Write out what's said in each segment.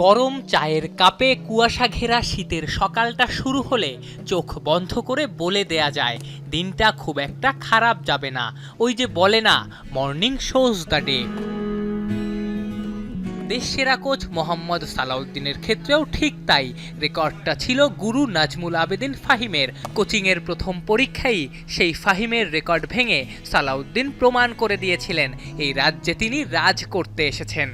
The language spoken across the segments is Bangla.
গরম চায়ের কাপে কুয়াশা ঘেরা শীতের সকালটা শুরু হলে চোখ বন্ধ করে বলে দেয়া যায়, দিনটা খুব একটা খারাপ যাবে না। ওই যে বলে না মর্নিং শোজ দ্য ডে দেশ সেরা কোচ মোহাম্মদ সালাউদ্দিনের ক্ষেত্রেও ঠিক তাই। রেকর্ডটা ছিল গুরু নাজমুল আবেদিন ফাহিমের। কোচিংয়ের প্রথম পরীক্ষায় সেই ফাহিমের রেকর্ড ভেঙে সালাউদ্দিন প্রমাণ করে দিয়েছিলেন। এই রাজ্যে তিনি রাজ করতে এসেছেন।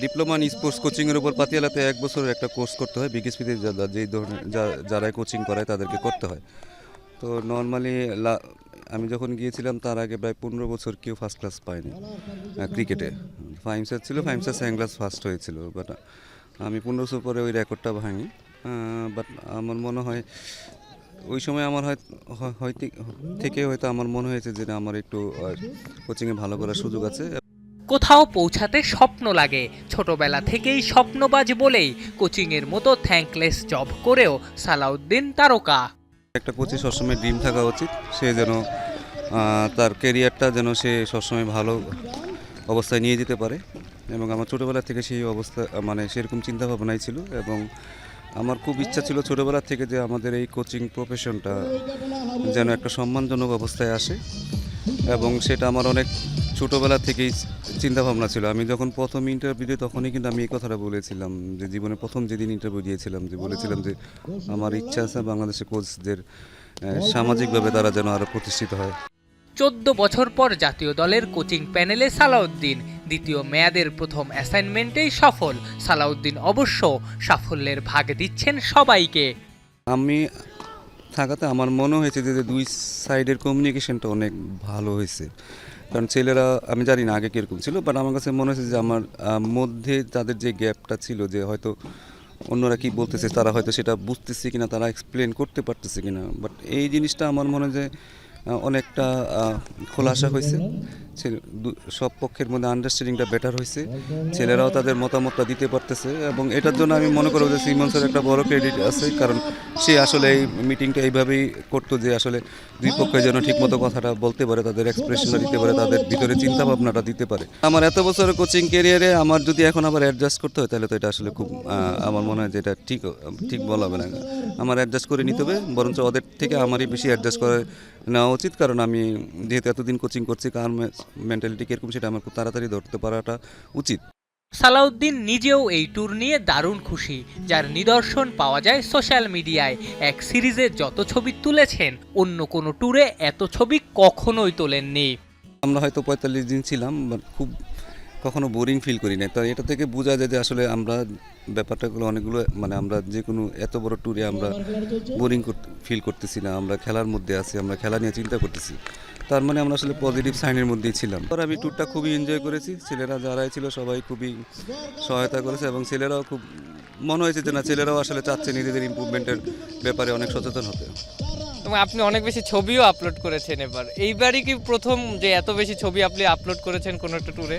ডিপ্লোমা স্পোর্টস কোচিংয়ের উপর পাতিয়ালাতে এক বছরের একটা কোর্স করতে হয়। বিকেএসপিতে যেই ধরনের, যা- যারা কোচিং করায় তাদেরকে করতে হয়। তো নর্মালি আমি যখন গিয়েছিলাম তার আগে প্রায় পনেরো বছর কেউ ফার্স্ট ক্লাস পায়নি ক্রিকেটে ফাইমসার ছিল ফাইমসার সেকেন্ড ক্লাস ফার্স্ট হয়েছিল বাট আমি পনেরো বছর পরে ওই রেকর্ডটা ভাঙি। বাট আমার মনে হয়, ওই সময় আমার হয় থেকে হয়তো আমার মনে হয়েছে যে আমার একটু কোচিংয়ে ভালো করার সুযোগ আছে। কোথাও পৌঁছাতে স্বপ্ন লাগে। ছোটবেলা থেকেই স্বপ্নবাজ বলেই কোচিংয়ের মতো থ্যাঙ্কলেস জব করেও সালাউদ্দিন তারকা। একটা কোচে সবসময় ড্রিম থাকা উচিত। সে যেন তার কেরিয়ারটা যেন সে সবসময় ভালো অবস্থায় নিয়ে যেতে পারে। এবং আমার ছোটোবেলা থেকে সেই অবস্থা মানে সেরকম চিন্তা ভাবনাই ছিল। এবং আমার খুব ইচ্ছা ছিল ছোটোবেলা থেকে যে আমাদের এই কোচিং প্রফেশনটা যেন একটা সম্মানজনক অবস্থায় আসে। এবং সেটা আমার অনেক ছোটোবেলা থেকেই চিন্তা ভাবনা ছিল। আমি যখন প্রথম ইন্টারভিউতে তখনই কিন্তু আমি এই কথাটা বলেছিলাম যে জীবনে প্রথম যেদিন ইন্টারভিউ দিয়েছিলাম যে বলেছিলাম যে আমার ইচ্ছা আছে বাংলাদেশের কোচদের সামাজিকভাবে তারা যেন আরও প্রতিষ্ঠিত হয়। চোদ্দ বছর পর জাতীয় দলের কোচিং প্যানেলে সালাউদ্দিন দ্বিতীয় মেয়াদের প্রথম অ্যাসাইনমেন্টেই সফল। সালাউদ্দিন অবশ্য সাফল্যের ভাগ দিচ্ছেন সবাইকে। আমি থাকাতে আমার মনে হয়েছে যে দুই সাইডের কমিউনিকেশনটা অনেক ভালো হয়েছে। কারণ ছেলেরা, আমি জানি না আগে কীরকম ছিল বাট আমার কাছে মনে হয়েছে যে আমার মধ্যে তাদের যে গ্যাপটা ছিল যে হয়তো অন্যরা কি বলতেছে, তারা হয়তো সেটা বুঝতেছে কিনা, তারা এক্সপ্লেন করতে পারতেছে কিনা বাট এই জিনিসটা আমার মনে হয় যে অনেকটা খোলাসা হয়েছে। সব পক্ষের মধ্যে আন্ডারস্ট্যান্ডিংটা বেটার হয়েছে। ছেলেরাও তাদের মতামতটা দিতে পারতেছে এবং এটার জন্য আমি মনে করব যে সিমন স্যার একটা বড় ক্রেডিট আছে, কারণ সে আসলে এই মিটিংটা এইভাবেই করতো যে আসলে দুই পক্ষে যেন ঠিকমতো কথাটা বলতে পারে, তাদের এক্সপ্রেশনটা দিতে পারে, তাদের ভিতরে চিন্তা ভাবনাটা দিতে পারে। আমার এত বছরের কোচিং ক্যারিয়ারে আমার যদি এখন আবার অ্যাডজাস্ট করতে হয়, তাহলে তো এটা আসলে খুব আমার মনে হয় যে এটা ঠিক ঠিক বলা হবে না। আমার অ্যাডজাস্ট করে নিতে হবে, বরঞ্চ ওদের থেকে আমারই বেশি অ্যাডজাস্ট করে নেওয়া উচিত কারণ আমি যেহেতু এতদিন কোচিং করছি কারণ মেন্টালিটি কীরকম সেটা আমার খুব তাড়াতাড়ি ধরতে পারাটা উচিত। সালাউদ্দিন নিজেও এই ট্যুর নিয়ে দারুণ খুশি যার নিদর্শন পাওয়া যায় সোশ্যাল মিডিয়ায় এক সিরিজে যত ছবি তুলেছেন অন্য কোনো ট্যুরে এত ছবি কখনোই তোলেননি। আমরা হয়তো পঁয়তাল্লিশ দিন ছিলাম খুব কখনো বোরিং ফিল করি না তো এটা থেকে বোঝা যায় যে আসলে আমরা ব্যাপারটাগুলো অনেকগুলো মানে আমরা যে কোনো এত বড় ট্যুরে আমরা বোরিং ফিল করতেছি না। আমরা খেলার মধ্যে আছি, আমরা খেলা নিয়ে চিন্তা করতেছি। তার মানে আমরা আসলে পজিটিভ সাইনের মধ্যেই ছিলাম। আর আমি ট্যুরটা খুবই এনজয় করেছি। ছেলেরা যারাই ছিল সবাই খুবই সহায়তা করেছে এবং ছেলেরাও খুব, মনে হয়েছে যে না, ছেলেরাও আসলে চাচ্ছে নিজেদের ইম্প্রুভমেন্টের ব্যাপারে অনেক সচেতন হতে। এবং আপনি অনেক বেশি ছবিও আপলোড করেছেন এবার। এইবারই কি প্রথম যে এত বেশি ছবি আপনি আপলোড করেছেন কোনো একটা ট্যুরে